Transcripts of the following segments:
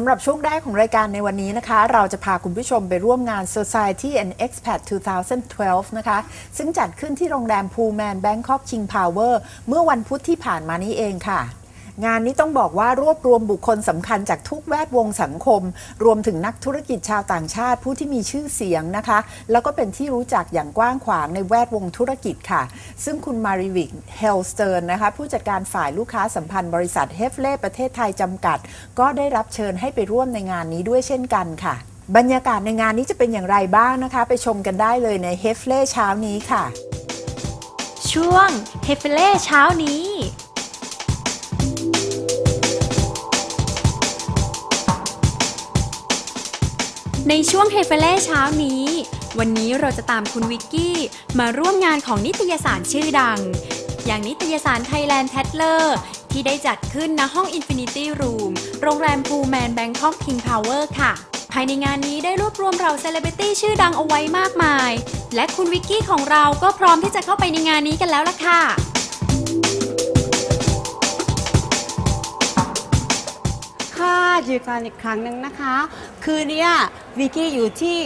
สำหรับช่วงแรกของรายการในวันนี้นะคะ เราจะพาคุณผู้ชมไปร่วมงาน Society and Expat 2012 นะคะ ซึ่งจัดขึ้นที่โรงแรมพูแมนแบงคอกชิงพาวเวอร์เมื่อวันพุธที่ผ่านมานี้เองค่ะ งานนี้ต้องบอกว่ารวบรวมบุคคลสำคัญจากทุกแวดวงสังคม รวมถึงนักธุรกิจชาวต่างชาติผู้ที่มีชื่อเสียงนะคะ แล้วก็เป็นที่รู้จักอย่างกว้างขวางในแวดวงธุรกิจค่ะ ซึ่งคุณมาริวิกเฮลสเตอร์นนะคะผู้จัดการฝ่ายลูกค้าสัมพันธ์บริษัทเฮฟเล่ประเทศไทยจำกัด ก็ได้รับเชิญให้ไปร่วมในงานนี้ด้วยเช่นกันค่ะ บรรยากาศในงานนี้จะเป็นอย่างไรบ้างนะคะ ไปชมกันได้เลยในเฮฟเล่เช้านี้ค่ะ ช่วงเฮฟเล่เช้านี้ ในช่วงเฮฟเล่เช้านี้ วันนี้เราจะตามคุณวิกกี้มาร่วมงานของนิตยสารชื่อดัง อย่างนิตยสาร Thailand t a t l e r ที่ได้จัดขึ้นณห้อง Infinity Room โรงแรมพูแมนแบงคอก King Power ค่ะ ภายในงานนี้ได้รวบรวมเราเซเลบริตี้ชื่อดังเอาไว้มากมาย และคุณวิกกี้ของเราก็พร้อมที่จะเข้าไปในงานนี้กันแล้วล่ะค่ะ อยู่กันอีกครั้งหนึ่งนะคะ คือเนี่ยวิกกี้อยู่ที่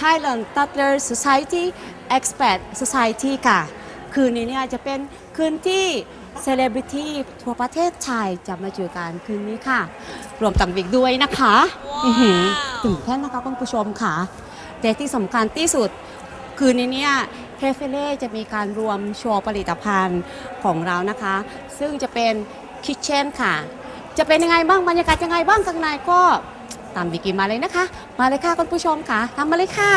Thailand t u t l e r Society Expat Society ค่ะ คืนนี้เนี่ยจะเป็นคืนที่เซเลบริตี้ทั่วประเทศไทยจะมาเจอกันคืนนี้ค่ะ รวมตังวิกด้วยนะคะอื้อหือตื่นเต้นนะคะคุณผู้ชมค่ะ แต่ที่สำคัญที่สุดคืนนี้เนี่ยเฮฟเฟเล่จะมีการรวมโชว์ผลิตภัณฑ์ของเรานะคะ ซึ่งจะเป็นคิทเช่นค่ะ จะเป็นยังไงบ้างบรรยากาศยังไงบ้างข้างในก็ตามวิกิมาเลยนะคะ มาเลยค่ะคุณผู้ชมค่ะทำมาเลยค่ะ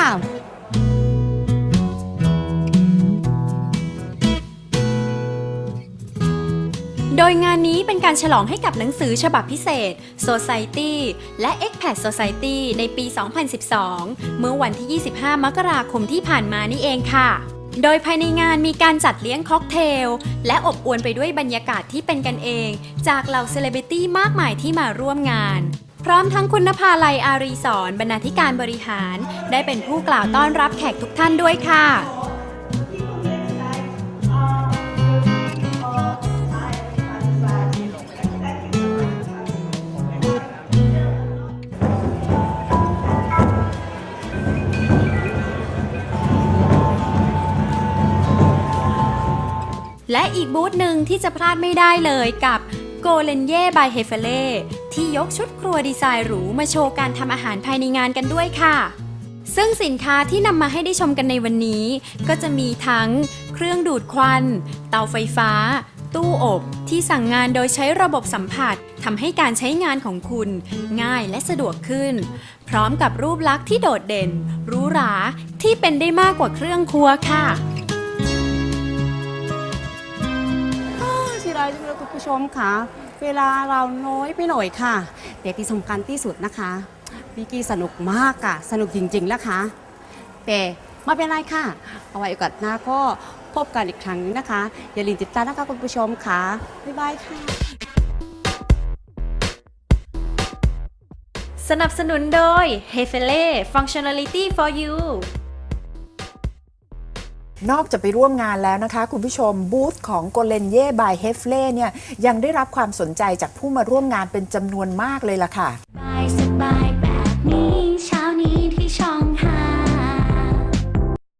โดยงานนี้เป็นการฉลองให้กับหนังสือฉบับพิเศษ Society และ Expat Society ในปี 2012 เมื่อวันที่ 25 มกราคมที่ผ่านมานี่เองค่ะ โดยภายในงานมีการจัดเลี้ยงค็อกเทล และอบอวลไปด้วยบรรยากาศที่เป็นกันเอง จากเหล่าเซเลบริตี้มากมายที่มาร่วมงาน พร้อมทั้งคุณนภาลัยอารีสอนบรรณาธิการบริหาร ได้เป็นผู้กล่าวต้อนรับแขกทุกท่านด้วยค่ะ และอีกบูธหนึ่งที่จะพลาดไม่ได้เลยกับโกเลนเย่บายเฮเฟเล่ที่ยกชุดครัวดีไซน์หรูมาโชว์การทำอาหารภายในงานกันด้วยค่ะ ซึ่งสินค้าที่นำมาให้ได้ชมกันในวันนี้ ก็จะมีทั้ง เครื่องดูดควัน เตาไฟฟ้า ตู้อบที่สั่งงานโดยใช้ระบบสัมผัสทำให้การใช้งานของคุณง่ายและสะดวกขึ้น พร้อมกับรูปลักษณ์ที่โดดเด่นหรูหราที่เป็นได้มากกว่าเครื่องครัวค่ะ เสียดายจังเลยคุณผู้ชมค่ะ เวลาเราน้อยไปหน่อยค่ะ แต่ที่สำคัญที่สุดนะคะวิกกี้สนุกมากค่ะ สนุกจริงๆแล้วค่ะแต่ไม่เป็นไรค่ะ เอาไว้โอกาสหน้าก็พบกันอีกครั้งนึงนะคะ อย่าลืมติดตามนะคะคุณผู้ชมค่ะ บ๊ายบายค่ะ สนับสนุนโดย h e f e l e Functionality for You นอกจากไปร่วมงานแล้วนะคะ คุณผู้ชมบูธของโกเลนเย่บายเฮฟเล่เนี่ยยังได้รับความสนใจจากผู้มาร่วมงานเป็นจำนวนมากเลยล่ะค่ะ